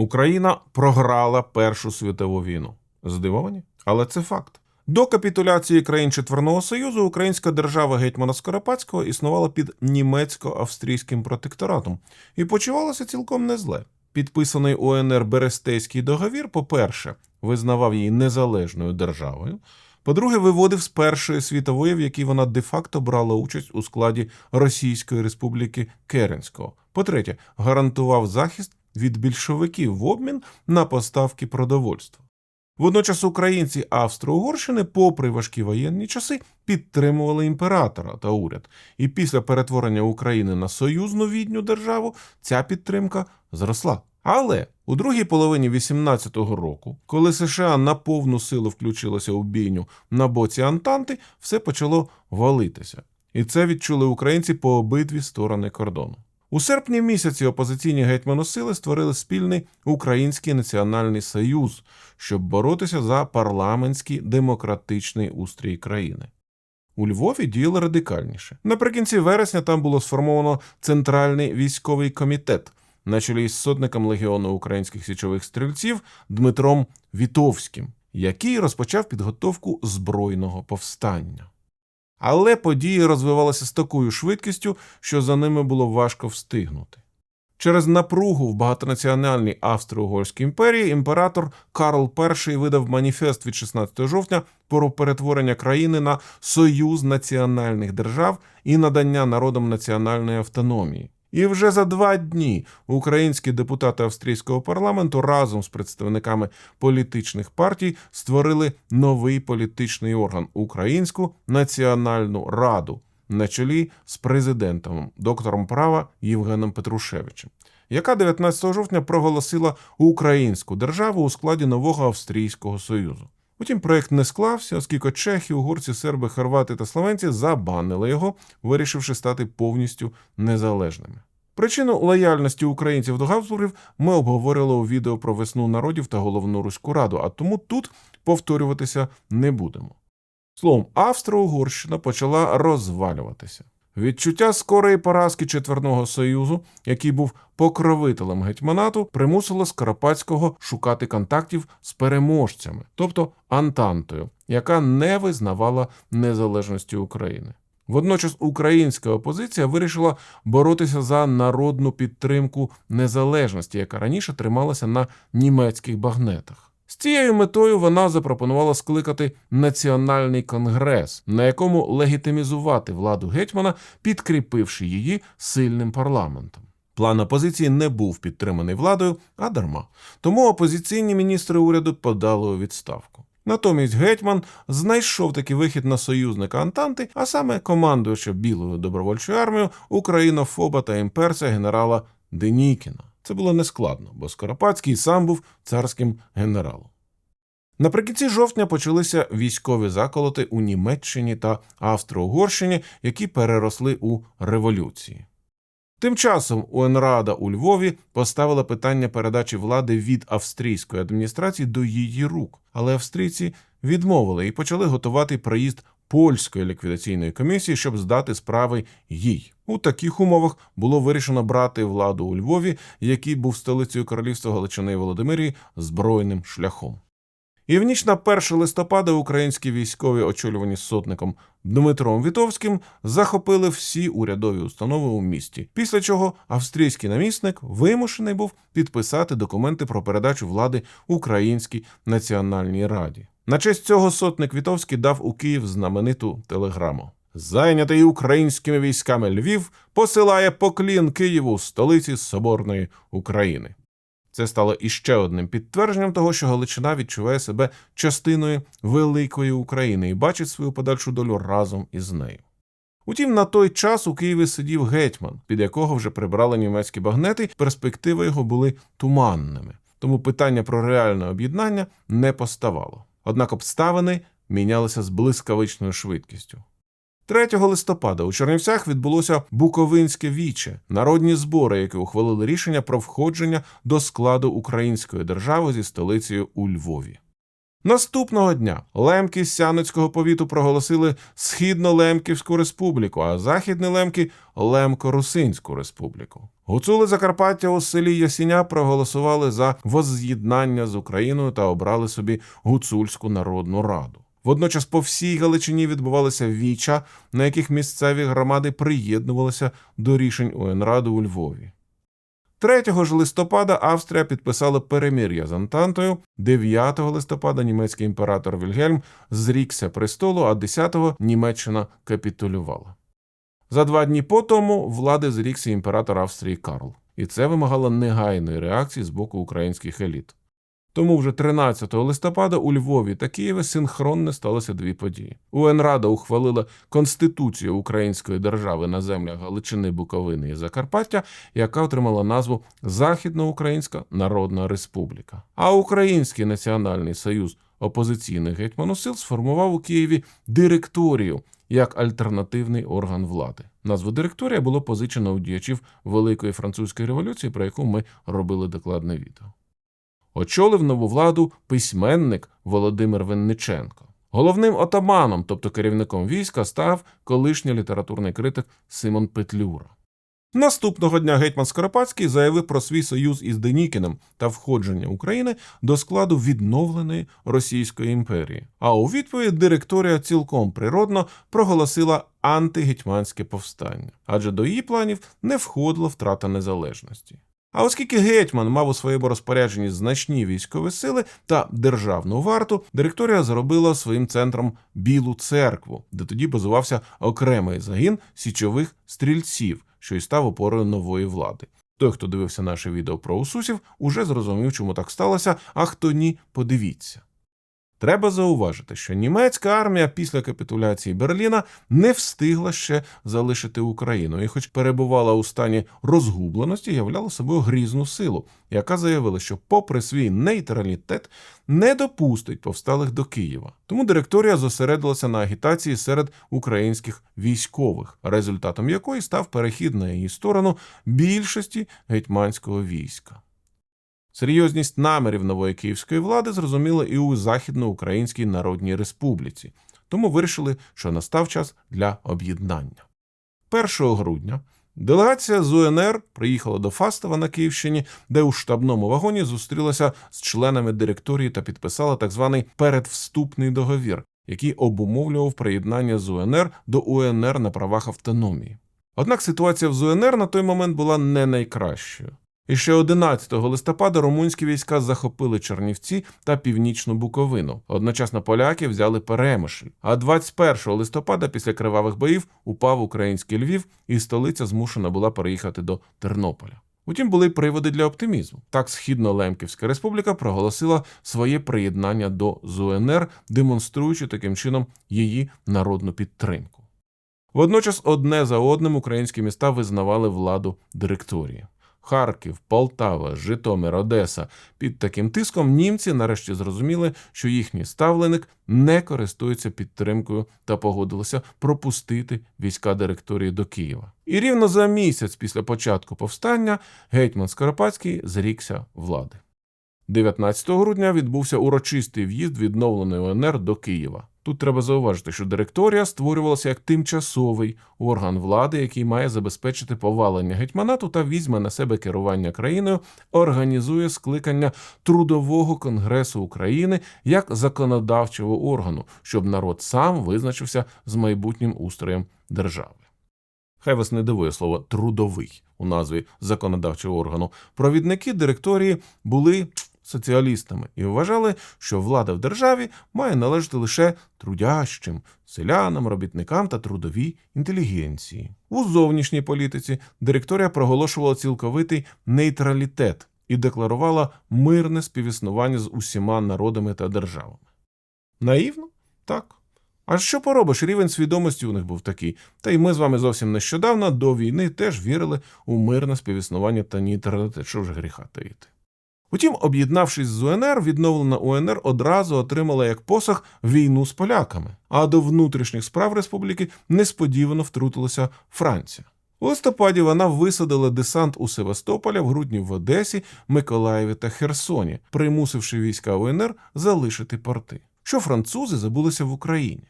Україна програла Першу світову війну. Здивовані? Але це факт. До капітуляції країн Четверного Союзу українська держава гетьмана Скоропадського існувала під німецько-австрійським протекторатом і почувалася цілком не зле. Підписаний УНР Берестейський договір, по-перше, визнавав її незалежною державою. По-друге, виводив з Першої світової, в якій вона де-факто брала участь у складі Російської Республіки Керенського. По-третє, гарантував захист від більшовиків в обмін на поставки продовольства. Водночас українці Австро-Угорщини, попри важкі воєнні часи, підтримували імператора та уряд. І після перетворення України на союзну відню державу ця підтримка зросла. Але у другій половині 18-го року, коли США на повну силу включилося у бійню на боці Антанти, все почало валитися. І це відчули українці по обидві сторони кордону. У серпні місяці опозиційні гетьманосили створили спільний Український національний союз, щоб боротися за парламентський демократичний устрій країни. У Львові діяли радикальніше. Наприкінці вересня там було сформовано Центральний військовий комітет на чолі з сотником легіону українських січових стрільців Дмитром Вітовським, який розпочав підготовку збройного повстання. Але події розвивалися з такою швидкістю, що за ними було важко встигнути. Через напругу в багатонаціональній Австро-Угорській імперії імператор Карл І видав маніфест від 16 жовтня про перетворення країни на союз національних держав і надання народам національної автономії. І вже за два дні українські депутати австрійського парламенту разом з представниками політичних партій створили новий політичний орган Українську національну раду на чолі з президентом, доктором права Євгеном Петрушевичем, яка 19 жовтня проголосила українську державу у складі нового Австрійського союзу. Утім, проект не склався, оскільки чехи, угорці, серби, хорвати та словенці забанили його, вирішивши стати повністю незалежними. Причину лояльності українців до Габсбургів ми обговорили у відео про весну народів та головну руську раду, а тому тут повторюватися не будемо. Словом, Австро-Угорщина почала розвалюватися. Відчуття скорої поразки Четверного Союзу, який був покровителем гетьманату, примусило Скоропадського шукати контактів з переможцями, тобто Антантою, яка не визнавала незалежності України. Водночас українська опозиція вирішила боротися за народну підтримку незалежності, яка раніше трималася на німецьких багнетах. З цією метою вона запропонувала скликати національний конгрес, на якому легітимізувати владу гетьмана, підкріпивши її сильним парламентом. План опозиції не був підтриманий владою, а дарма. Тому опозиційні міністри уряду подали у відставку. Натомість гетьман знайшов такий вихід на союзника Антанти, а саме командуюча білою добровольчою армією українофоба та імперця генерала Денікіна. Це було нескладно, бо Скоропадський сам був царським генералом. Наприкінці жовтня почалися військові заколоти у Німеччині та Австро-Угорщині, які переросли у революції. Тим часом УНРАДа у Львові поставила питання передачі влади від австрійської адміністрації до її рук, але австрійці відмовили і почали готувати приїзд польської ліквідаційної комісії, щоб здати справи їй. У таких умовах було вирішено брати владу у Львові, який був столицею королівства Галичини і Володимирії, збройним шляхом. І в ніч на 1 листопада українські військові, очолювані сотником Дмитром Вітовським, захопили всі урядові установи у місті. Після чого австрійський намісник вимушений був підписати документи про передачу влади Українській національній раді. На честь цього сотник Вітовський дав у Київ знамениту телеграму. Зайнятий українськими військами Львів посилає поклін Києву столиці Соборної України. Це стало іще одним підтвердженням того, що Галичина відчуває себе частиною великої України і бачить свою подальшу долю разом із нею. Утім, на той час у Києві сидів гетьман, під якого вже прибрали німецькі багнети, перспективи його були туманними, тому питання про реальне об'єднання не поставало. Однак обставини мінялися з блискавичною швидкістю. 3 листопада у Чернівцях відбулося Буковинське віче, народні збори, які ухвалили рішення про входження до складу української держави зі столицею у Львові. Наступного дня лемки Сяницького повіту проголосили Східно-Лемківську республіку, а західні лемки Лемко-Русинську республіку. Гуцули Закарпаття у селі Ясіня проголосували за возз'єднання з Україною та обрали собі гуцульську народну раду. Водночас по всій Галичині відбувалися віча, на яких місцеві громади приєднувалися до рішень УНРАДу у Львові. 3 ж листопада Австрія підписала перемир'я з Антантою. 9 листопада німецький імператор Вільгельм зрікся престолу, а 10-го Німеччина капітулювала. За два дні по тому влади зрікся імператор Австрії Карл, і це вимагало негайної реакції з боку українських еліт. Тому вже 13 листопада у Львові та Києві синхронно сталося дві події. УНРада ухвалила Конституцію Української держави на землях Галичини, Буковини і Закарпаття, яка отримала назву Західноукраїнська Народна Республіка. А Український національний союз опозиційних гетьманосил сформував у Києві директорію як альтернативний орган влади. Назву директорія було позичено у діячів Великої французької революції, про яку ми робили докладне відео. Очолив нову владу письменник Володимир Винниченко. Головним отаманом, тобто керівником війська, став колишній літературний критик Симон Петлюра. Наступного дня гетьман Скоропадський заявив про свій союз із Денікіним та входження України до складу відновленої Російської імперії. А у відповідь директорія цілком природно проголосила антигетьманське повстання, адже до її планів не входила втрата незалежності. А оскільки гетьман мав у своєму розпорядженні значні військові сили та державну варту, директорія зробила своїм центром Білу церкву, де тоді базувався окремий загін січових стрільців, що й став опорою нової влади. Той, хто дивився наше відео про усусів, уже зрозумів, чому так сталося, а хто ні, подивіться. Треба зауважити, що німецька армія після капітуляції Берліна не встигла ще залишити Україну, і, хоч перебувала у стані розгубленості, являла собою грізну силу, яка заявила, що, попри свій нейтралітет, не допустить повсталих до Києва. Тому директорія зосередилася на агітації серед українських військових, результатом якої став перехід на її сторону більшості гетьманського війська. Серйозність намірів нової київської влади зрозуміла і у Західноукраїнській Народній Республіці, тому вирішили, що настав час для об'єднання. 1 грудня делегація з УНР приїхала до Фастова на Київщині, де у штабному вагоні зустрілася з членами директорії та підписала так званий передвступний договір, який обумовлював приєднання з УНР до УНР на правах автономії. Однак ситуація в УНР на той момент була не найкращою. І ще 11 листопада румунські війська захопили Чернівці та північну Буковину. Одночасно поляки взяли Перемишль. А 21 листопада, після кривавих боїв, упав український Львів, і столиця змушена була переїхати до Тернополя. Утім, були приводи для оптимізму. Так, Східно-Лемківська республіка проголосила своє приєднання до ЗУНР, демонструючи таким чином її народну підтримку. Водночас одне за одним українські міста визнавали владу директорії. Харків, Полтава, Житомир, Одеса. Під таким тиском німці нарешті зрозуміли, що їхній ставленик не користується підтримкою та погодилися пропустити війська директорії до Києва. І рівно за місяць після початку повстання гетьман Скоропадський зрікся влади. 19 грудня відбувся урочистий в'їзд відновленої УНР до Києва. Тут треба зауважити, що директорія створювалася як тимчасовий орган влади, який має забезпечити повалення гетьманату та візьме на себе керування країною, організує скликання трудового конгресу України як законодавчого органу, щоб народ сам визначився з майбутнім устроєм держави. Хай вас не дивує слово трудовий у назві законодавчого органу. Провідники директорії були соціалістами і вважали, що влада в державі має належати лише трудящим, селянам, робітникам та трудовій інтелігенції. У зовнішній політиці директорія проголошувала цілковитий нейтралітет і декларувала мирне співіснування з усіма народами та державами. Наївно? Так. А що поробиш? Рівень свідомості у них був такий. Та й ми з вами зовсім нещодавно до війни теж вірили у мирне співіснування та нейтралітет. Що вже гріха таїти. Утім, об'єднавшись з УНР, відновлена УНР одразу отримала як посох війну з поляками, а до внутрішніх справ республіки несподівано втрутилася Франція. У листопаді вона висадила десант у Севастополя, в грудні в Одесі, Миколаєві та Херсоні, примусивши війська УНР залишити порти. Що французи забулися в Україні.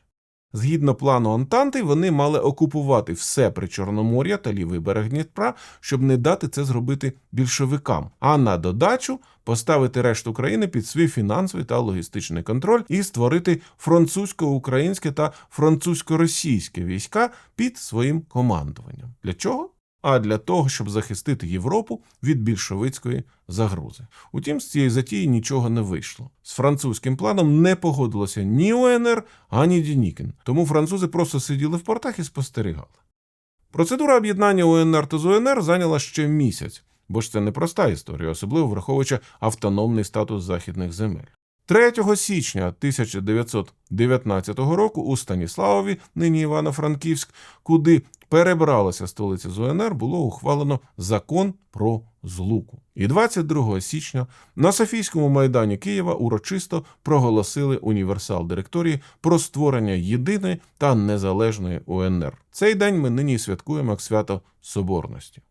Згідно плану Антанти, вони мали окупувати все Причорномор'я та лівий берег Дніпра, щоб не дати це зробити більшовикам, а на додачу поставити решту країни під свій фінансовий та логістичний контроль і створити французько-українське та французько-російське війська під своїм командуванням. Для чого? А для того, щоб захистити Європу від більшовицької загрози. Утім, з цієї затії нічого не вийшло. З французьким планом не погодилося ні УНР, ані Дінікін. Тому французи просто сиділи в портах і спостерігали. Процедура об'єднання УНР та з УНР зайняла ще місяць, бо ж це непроста історія, особливо враховуючи автономний статус західних земель. 3 січня 1919 року у Станіславові, нині Івано-Франківськ, куди перебралася столиця з УНР, було ухвалено закон про злуку. І 22 січня на Софійському майдані Києва урочисто проголосили універсал директорії про створення єдиної та незалежної УНР. Цей день ми нині святкуємо як свято Соборності.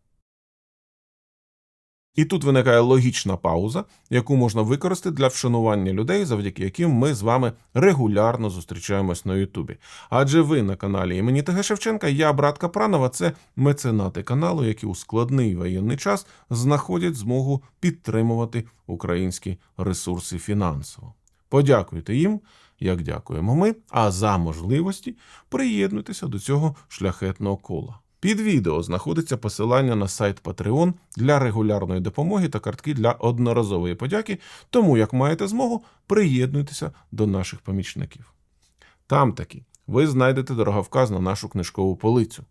І тут виникає логічна пауза, яку можна використати для вшанування людей, завдяки яким ми з вами регулярно зустрічаємось на Ютубі. Адже ви на каналі імені ТГ Шевченка, я брат Капранова, це меценати каналу, які у складний воєнний час знаходять змогу підтримувати українські ресурси фінансово. Подякуйте їм, як дякуємо ми, а за можливості приєднуйтеся до цього шляхетного кола. Під відео знаходиться посилання на сайт Patreon для регулярної допомоги та картки для одноразової подяки, тому як маєте змогу, приєднуйтеся до наших помічників. Там таки ви знайдете дороговказ на нашу книжкову полицю.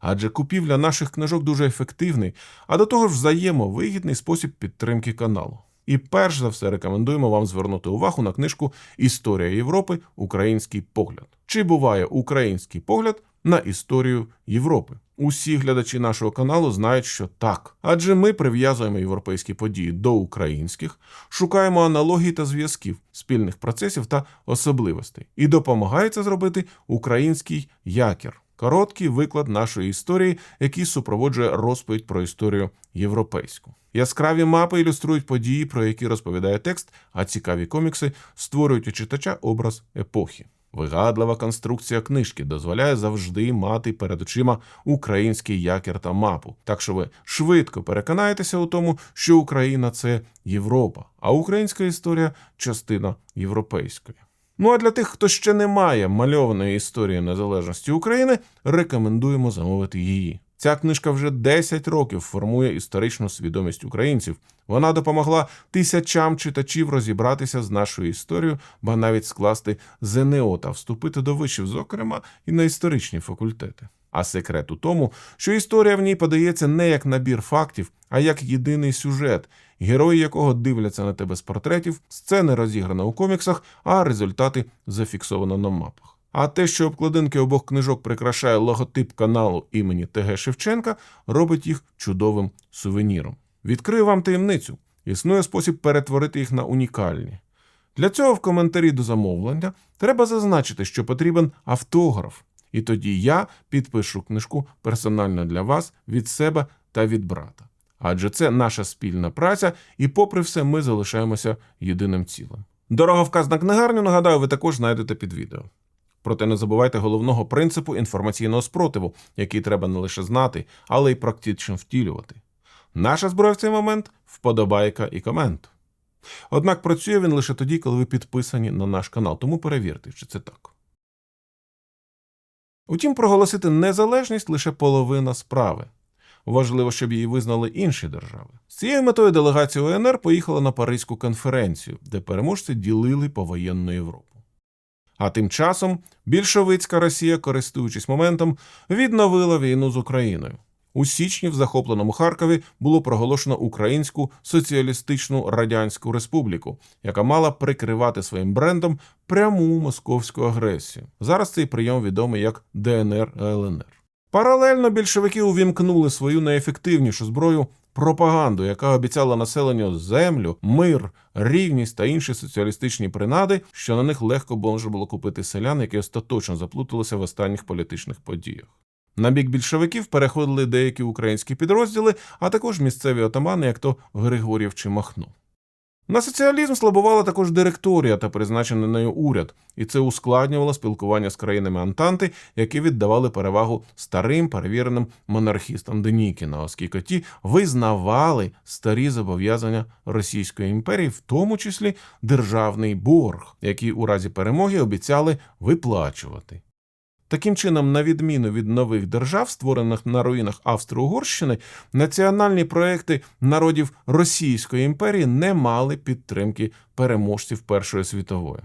Адже купівля наших книжок дуже ефективний, а до того ж взаємовигідний спосіб підтримки каналу. І перш за все рекомендуємо вам звернути увагу на книжку Історія Європи. Український погляд. Чи буває український погляд на історію Європи? Усі глядачі нашого каналу знають, що так, адже ми прив'язуємо європейські події до українських, шукаємо аналогій та зв'язків, спільних процесів та особливостей, і допомагає це зробити український якір. Короткий виклад нашої історії, який супроводжує розповідь про історію європейську. Яскраві мапи ілюструють події, про які розповідає текст, а цікаві комікси створюють у читача образ епохи. Вигадлива конструкція книжки дозволяє завжди мати перед очима український якір та мапу. Так що ви швидко переконаєтеся у тому, що Україна це Європа, а українська історія частина європейської. Ну а для тих, хто ще не має мальованої історії незалежності України, рекомендуємо замовити її. Ця книжка вже 10 років формує історичну свідомість українців. Вона допомогла тисячам читачів розібратися з нашою історією, ба навіть скласти ЗНО та вступити до вишів, зокрема і на історичні факультети. А секрет у тому, що історія в ній подається не як набір фактів, а як єдиний сюжет, герої якого дивляться на тебе з портретів, сцени розіграно у коміксах, а результати зафіксовано на мапах. А те, що обкладинки обох книжок прикрашає логотип каналу імені ТГ Шевченка, робить їх чудовим сувеніром. Відкрию вам таємницю. Існує спосіб перетворити їх на унікальні. Для цього в коментарі до замовлення треба зазначити, що потрібен автограф, і тоді я підпишу книжку персонально для вас від себе та від брата. Адже це наша спільна праця, і, попри все, ми залишаємося єдиним цілим. Дороговказ на книгарню, нагадаю, ви також знайдете під відео. Проте не забувайте головного принципу інформаційного спротиву, який треба не лише знати, але й практично втілювати. Наша зброя в цей момент вподобайка і комент. Однак працює він лише тоді, коли ви підписані на наш канал, тому перевірте, чи це так. Утім, проголосити незалежність лише половина справи. Важливо, щоб її визнали інші держави. З цією метою делегація УНР поїхала на Паризьку конференцію, де переможці ділили повоєнну Європу. А тим часом більшовицька Росія, користуючись моментом, відновила війну з Україною. У січні в захопленому Харкові було проголошено Українську соціалістичну радянську республіку, яка мала прикривати своїм брендом пряму московську агресію. Зараз цей прийом відомий як ДНР ЛНР. Паралельно більшовики увімкнули свою найефективнішу зброю пропаганду, яка обіцяла населенню землю, мир, рівність та інші соціалістичні принади, що на них легко може було купити селян, які остаточно заплуталися в останніх політичних подіях. На бік більшовиків переходили деякі українські підрозділи, а також місцеві отамани, як то Григорів чи Махно. На соціалізм слабувала також директорія та призначений нею уряд, і це ускладнювало спілкування з країнами Антанти, які віддавали перевагу старим перевіреним монархістам Денікіна, оскільки ті визнавали старі зобов'язання Російської імперії, в тому числі державний борг, який у разі перемоги обіцяли виплачувати. Таким чином, на відміну від нових держав, створених на руїнах Австро-Угорщини, національні проекти народів Російської імперії не мали підтримки переможців Першої світової.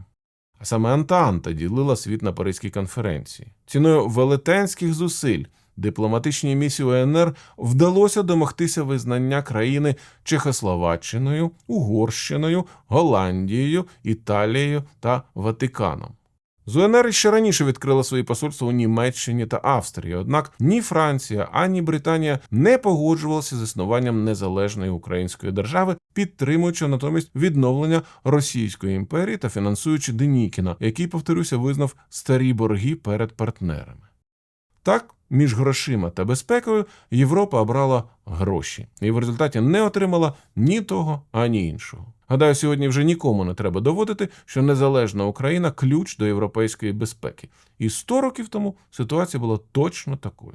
А саме Антанта ділила світ на Паризькій конференції. Ціною велетенських зусиль дипломатичній місії УНР вдалося домогтися визнання країни Чехословаччиною, Угорщиною, Голландією, Італією та Ватиканом. З УНР ще раніше відкрила свої посольства у Німеччині та Австрії, однак ні Франція, ані Британія не погоджувалися з існуванням незалежної української держави, підтримуючи натомість відновлення Російської імперії та фінансуючи Денікіна, який, повторюся, визнав старі борги перед партнерами. Так, між грошима та безпекою Європа обрала гроші і в результаті не отримала ні того, ані іншого. Гадаю, сьогодні вже нікому не треба доводити, що незалежна Україна ключ до європейської безпеки. І 100 років тому ситуація була точно такою.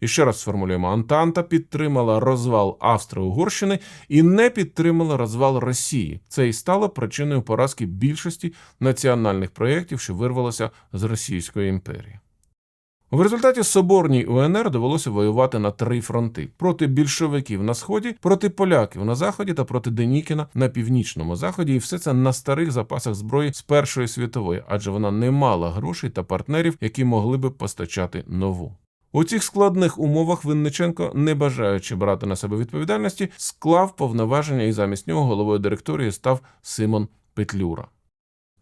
І ще раз сформулюємо: Антанта підтримала розвал Австро-Угорщини і не підтримала розвал Росії. Це і стало причиною поразки більшості національних проєктів, що вирвалося з Російської імперії. В результаті Соборній УНР довелося воювати на три фронти: проти більшовиків на сході, проти поляків на заході та проти Денікіна на північному заході, і все це на старих запасах зброї з Першої світової, адже вона не мала грошей та партнерів, які могли би постачати нову. У цих складних умовах Винниченко, не бажаючи брати на себе відповідальності, склав повноваження і замість нього головою директорії став Симон Петлюра.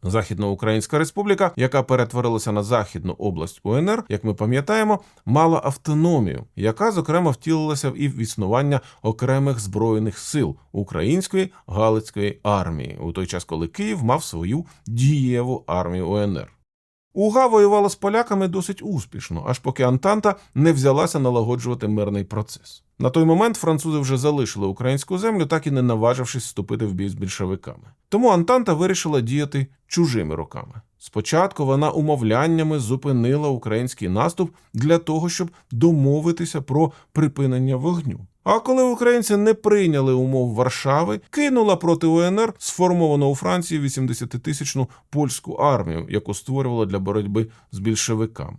Західноукраїнська республіка, яка перетворилася на західну область УНР, як ми пам'ятаємо, мала автономію, яка зокрема втілилася і в існування окремих збройних сил української Галицької армії, у той час, коли Київ мав свою дієву армію УНР. Уга воювала з поляками досить успішно, аж поки Антанта не взялася налагоджувати мирний процес. На той момент французи вже залишили українську землю, так і не наважившись вступити в бій з більшовиками. Тому Антанта вирішила діяти чужими руками. Спочатку вона умовляннями зупинила український наступ для того, щоб домовитися про припинення вогню. А коли українці не прийняли умов Варшави, кинула проти УНР сформовану у Франції 80-тисячну польську армію, яку створювала для боротьби з більшовиками.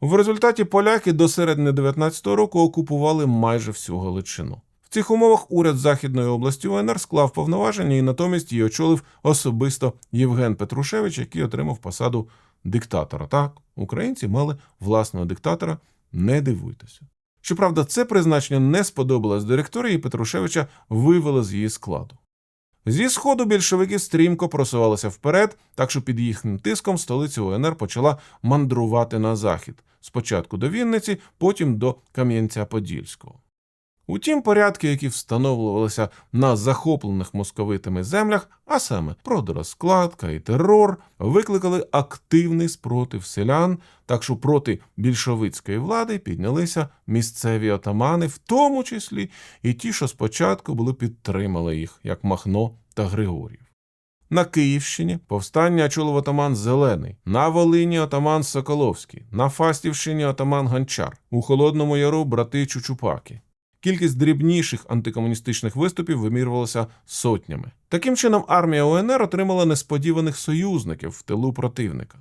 В результаті поляки до середини 19-го року окупували майже всю Галичину. В цих умовах уряд Західної області УНР склав повноваження і натомість її очолив особисто Євген Петрушевич, який отримав посаду диктатора. Так, українці мали власного диктатора, не дивуйтеся. Щоправда, це призначення не сподобалось директорії Петрушевича вивели з її складу. Зі сходу більшовики стрімко просувалися вперед, так що під їхнім тиском столиця УНР почала мандрувати на захід, спочатку до Вінниці, потім до Кам'янця-Подільського. Утім, порядки, які встановлювалися на захоплених московитами землях, а саме продорозкладка і терор, викликали активний спротив селян, так що проти більшовицької влади піднялися місцеві отамани, в тому числі і ті, що спочатку були підтримали їх, як Махно та Григорів. На Київщині повстання очолив отаман Зелений, на Волині отаман Соколовський, на Фастівщині отаман Гончар, у Холодному Яру брати Чучупаки. Кількість дрібніших антикомуністичних виступів вимірювалася сотнями. Таким чином, армія УНР отримала несподіваних союзників в тилу противника.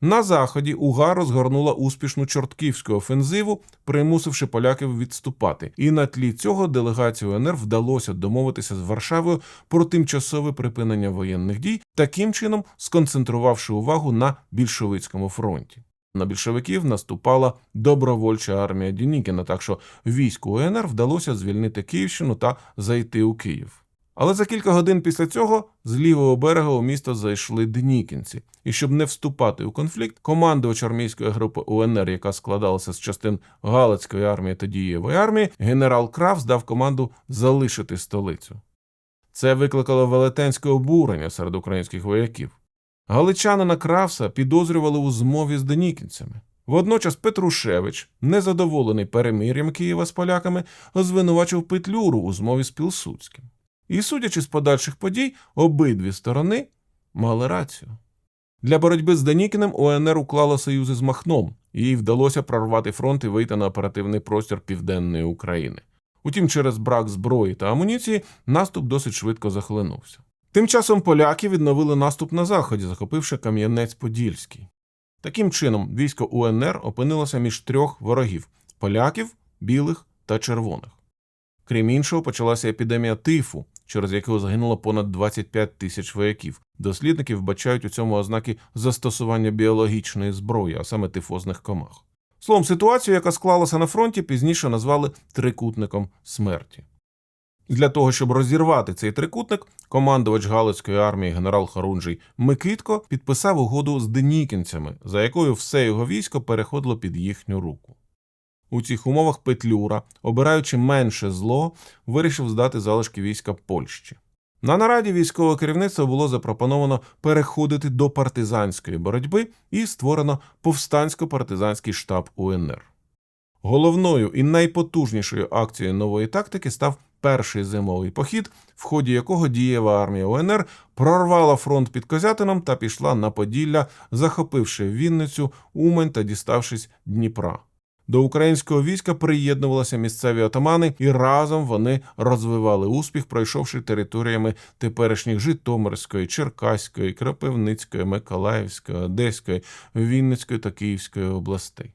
На заході УГА розгорнула успішну чортківську офензиву, примусивши поляків відступати, і на тлі цього делегації УНР вдалося домовитися з Варшавою про тимчасове припинення воєнних дій, таким чином сконцентрувавши увагу на більшовицькому фронті. На більшовиків наступала добровольча армія Дінікіна, так що війську УНР вдалося звільнити Київщину та зайти у Київ. Але за кілька годин після цього з лівого берега у місто зайшли денікінці, і щоб не вступати у конфлікт, командувач армійської групи УНР, яка складалася з частин Галицької армії та Дієвої армії, генерал Крафс дав команду залишити столицю. Це викликало велетенське обурення серед українських вояків. Галичанина Кравса підозрювали у змові з денікінцями. Водночас Петрушевич, незадоволений перемир'ям Києва з поляками, звинувачив Петлюру у змові з Пілсудським. І, судячи з подальших подій, обидві сторони мали рацію. Для боротьби з Данікіним УНР уклала союзи з Махном, їй вдалося прорвати фронт і вийти на оперативний простір Південної України. Утім, через брак зброї та амуніції наступ досить швидко захлинувся. Тим часом поляки відновили наступ на заході, захопивши Кам'янець-Подільський. Таким чином, військо УНР опинилося між трьох ворогів поляків, білих та червоних. Крім іншого, почалася епідемія тифу, через яку загинуло понад 25 тисяч вояків. Дослідники вбачають у цьому ознаки застосування біологічної зброї, а саме тифозних комах. Словом, ситуацію, яка склалася на фронті, пізніше назвали трикутником смерті. Для того, щоб розірвати цей трикутник, командувач Галицької армії генерал Харунжий Микитко підписав угоду з денікінцями, за якою все його військо переходило під їхню руку. У цих умовах Петлюра, обираючи менше зло, вирішив здати залишки війська Польщі. На нараді військового керівництва було запропоновано переходити до партизанської боротьби і створено повстансько-партизанський штаб УНР. Головною і найпотужнішою акцією нової тактики став перший зимовий похід, в ході якого дієва армія УНР прорвала фронт під Козятином та пішла на Поділля, захопивши Вінницю, Умань та діставшись Дніпра. До українського війська приєднувалися місцеві отамани, і разом вони розвивали успіх, пройшовши територіями теперішніх Житомирської, Черкаської, Кропивницької, Миколаївської, Одеської, Вінницької та Київської областей.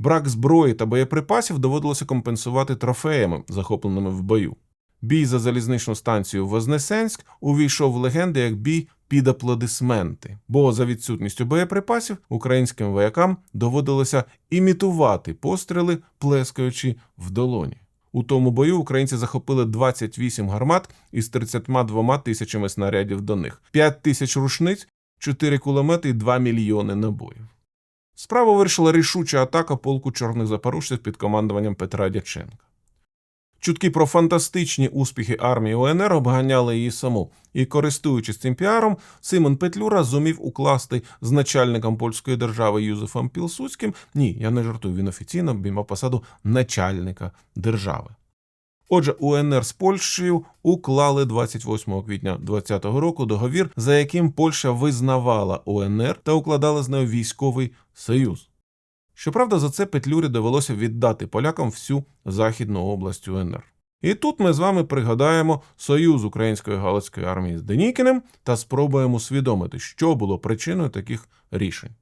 Брак зброї та боєприпасів доводилося компенсувати трофеями, захопленими в бою. Бій за залізничну станцію Вознесенськ увійшов в легенди як бій під аплодисменти, бо за відсутністю боєприпасів українським воякам доводилося імітувати постріли, плескаючи в долоні. У тому бою українці захопили 28 гармат із 32 тисячами снарядів до них, 5 тисяч рушниць, 4 кулемети і 2 мільйони набоїв. Справу вирішила рішуча атака полку чорних запорожців під командуванням Петра Дяченка. Чутки про фантастичні успіхи армії УНР обганяли її саму, і, користуючись цим піаром, Симон Петлюра зумів укласти з начальником польської держави Юзефом Пілсудським. Ні, я не жартую, він офіційно обіймав посаду начальника держави. Отже, УНР з Польщею уклали 28 квітня 2020 року договір, за яким Польща визнавала УНР та укладала з нею військовий союз. Щоправда, за це Петлюрі довелося віддати полякам всю західну область УНР. І тут ми з вами пригадаємо союз української галицької армії з Денікіним та спробуємо усвідомити, що було причиною таких рішень.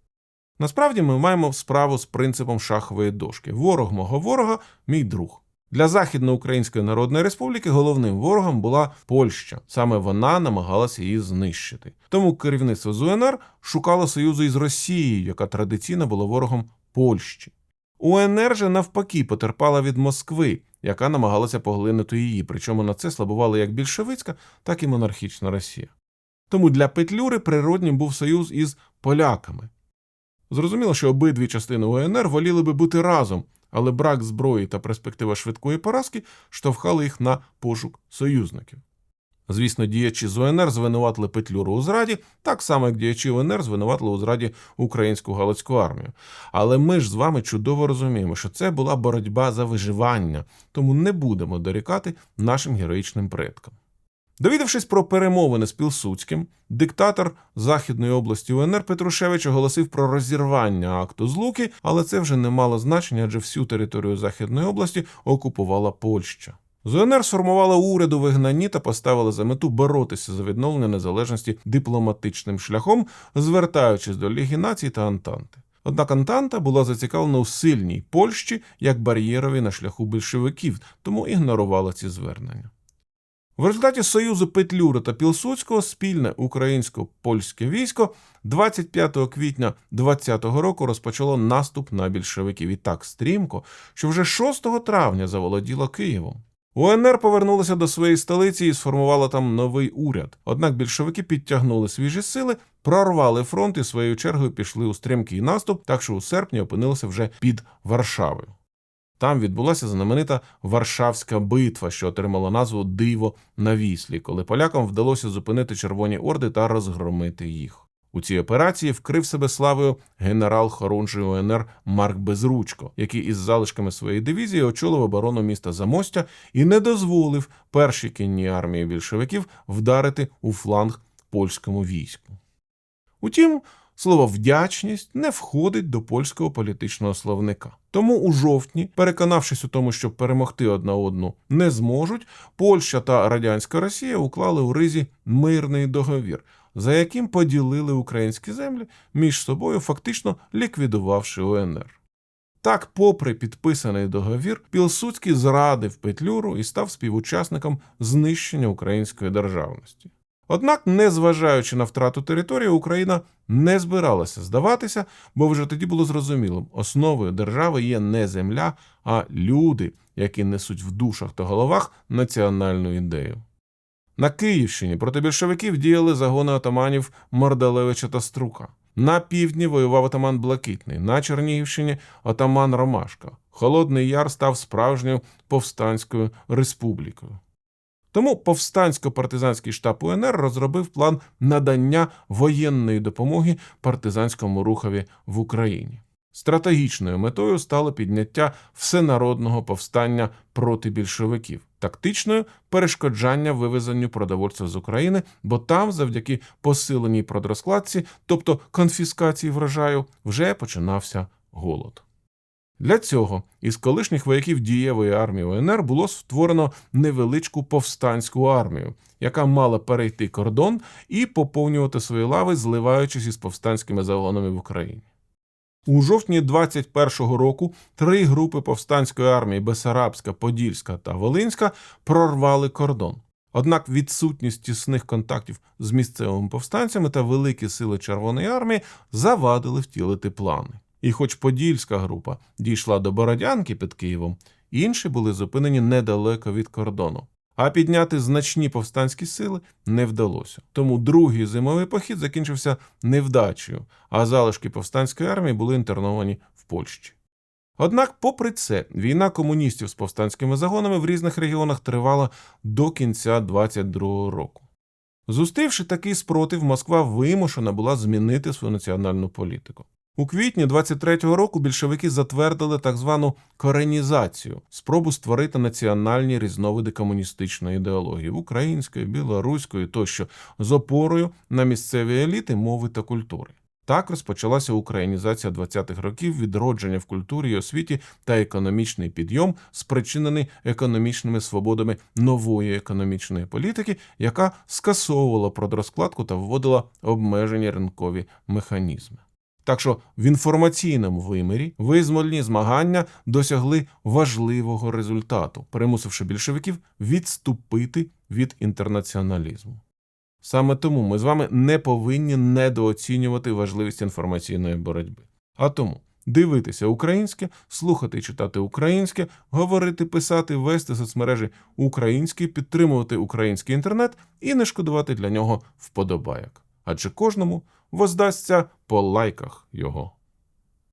Насправді ми маємо справу з принципом шахової дошки: ворог мого ворога, мій друг. Для Західноукраїнської Народної Республіки головним ворогом була Польща. Саме вона намагалася її знищити. Тому керівництво з УНР шукало союзу із Росією, яка традиційно була ворогом Польщі. УНР же навпаки потерпала від Москви, яка намагалася поглинути її, причому на це слабувала як більшовицька, так і монархічна Росія. Тому для Петлюри природнім був союз із поляками. Зрозуміло, що обидві частини УНР воліли би бути разом, але брак зброї та перспектива швидкої поразки штовхали їх на пошук союзників. Звісно, діячі з УНР звинуватили Петлюру у зраді, так само як діячі УНР звинуватили у зраді українську галицьку армію. Але ми ж з вами чудово розуміємо, що це була боротьба за виживання, тому не будемо дорікати нашим героїчним предкам. Довідавшись про перемовини з Пілсудським, диктатор Західної області УНР Петрушевич оголосив про розірвання акту злуки, але це вже не мало значення, адже всю територію Західної області окупувала Польща. З УНР сформували уряд у вигнанні та поставили за мету боротися за відновлення незалежності дипломатичним шляхом, звертаючись до Ліги націй та Антанти. Однак Антанта була зацікавлена у сильній Польщі як бар'єрові на шляху більшовиків, тому ігнорувала ці звернення. В результаті союзу Петлюри та Пілсудського спільне українсько-польське військо 25 квітня 2020 року розпочало наступ на більшовиків і так стрімко, що вже 6 травня заволоділо Києвом. УНР повернулася до своєї столиці і сформувала там новий уряд. Однак більшовики підтягнули свіжі сили, прорвали фронт і своєю чергою пішли у стрімкий наступ, так що у серпні опинилися вже під Варшавою. Там відбулася знаменита Варшавська битва, що отримала назву Диво на Віслі, коли полякам вдалося зупинити Червоні Орди та розгромити їх. У цій операції вкрив себе славою генерал хорунжий УНР Марк Безручко, який із залишками своєї дивізії очолив оборону міста Замостя і не дозволив першій кінній армії більшовиків вдарити у фланг польському війську. Утім, слово вдячність не входить до польського політичного словника. Тому у жовтні, переконавшись у тому, що перемогти одна одну не зможуть, Польща та радянська Росія уклали у Ризі мирний договір, за яким поділили українські землі між собою, фактично ліквідувавши УНР. Так, попри підписаний договір, Пілсудський зрадив Петлюру і став співучасником знищення української державності. Однак, незважаючи на втрату території, Україна не збиралася здаватися, бо вже тоді було зрозумілим, основою держави є не земля, а люди, які несуть в душах та головах національну ідею. На Київщині проти більшовиків діяли загони отаманів Мордалевича та Струка. На півдні воював отаман Блакитний, на Чернігівщині отаман Ромашка. Холодний Яр став справжньою повстанською республікою. Тому повстансько-партизанський штаб УНР розробив план надання воєнної допомоги партизанському рухові в Україні. Стратегічною метою стало підняття всенародного повстання проти більшовиків, тактичною перешкоджання вивезенню продовольця з України, бо там, завдяки посиленій продрозкладці, тобто конфіскації врожаю, вже починався голод. Для цього із колишніх вояків дієвої армії УНР було створено невеличку повстанську армію, яка мала перейти кордон і поповнювати свої лави, зливаючись із повстанськими загонами в Україні. У жовтні 21-го року три групи повстанської армії Бесарабська, Подільська та Волинська прорвали кордон. Однак відсутність тісних контактів з місцевими повстанцями та великі сили Червоної армії завадили втілити плани. І хоч Подільська група дійшла до Бородянки під Києвом, інші були зупинені недалеко від кордону. А підняти значні повстанські сили не вдалося. Тому другий зимовий похід закінчився невдачею, а залишки повстанської армії були інтерновані в Польщі. Однак, попри це, війна комуністів з повстанськими загонами в різних регіонах тривала до кінця 22-го року. Зустрівши такий спротив, Москва вимушена була змінити свою національну політику. У квітні 23-го року більшовики затвердили так звану коренізацію спробу створити національні різновиди комуністичної ідеології української, білоруської тощо з опорою на місцеві еліти мови та культури. Так розпочалася українізація 20-х років, відродження в культурі і освіті та економічний підйом, спричинений економічними свободами нової економічної політики, яка скасовувала продрозкладку та вводила обмежені ринкові механізми. Так що в інформаційному вимірі визвольні змагання досягли важливого результату, примусивши більшовиків відступити від інтернаціоналізму. Саме тому ми з вами не повинні недооцінювати важливість інформаційної боротьби. А тому дивитися українське, слухати і читати українське, говорити, писати, вести соцмережі українські, підтримувати український інтернет і не шкодувати для нього вподобайок. Адже кожному воздасться по лайках його.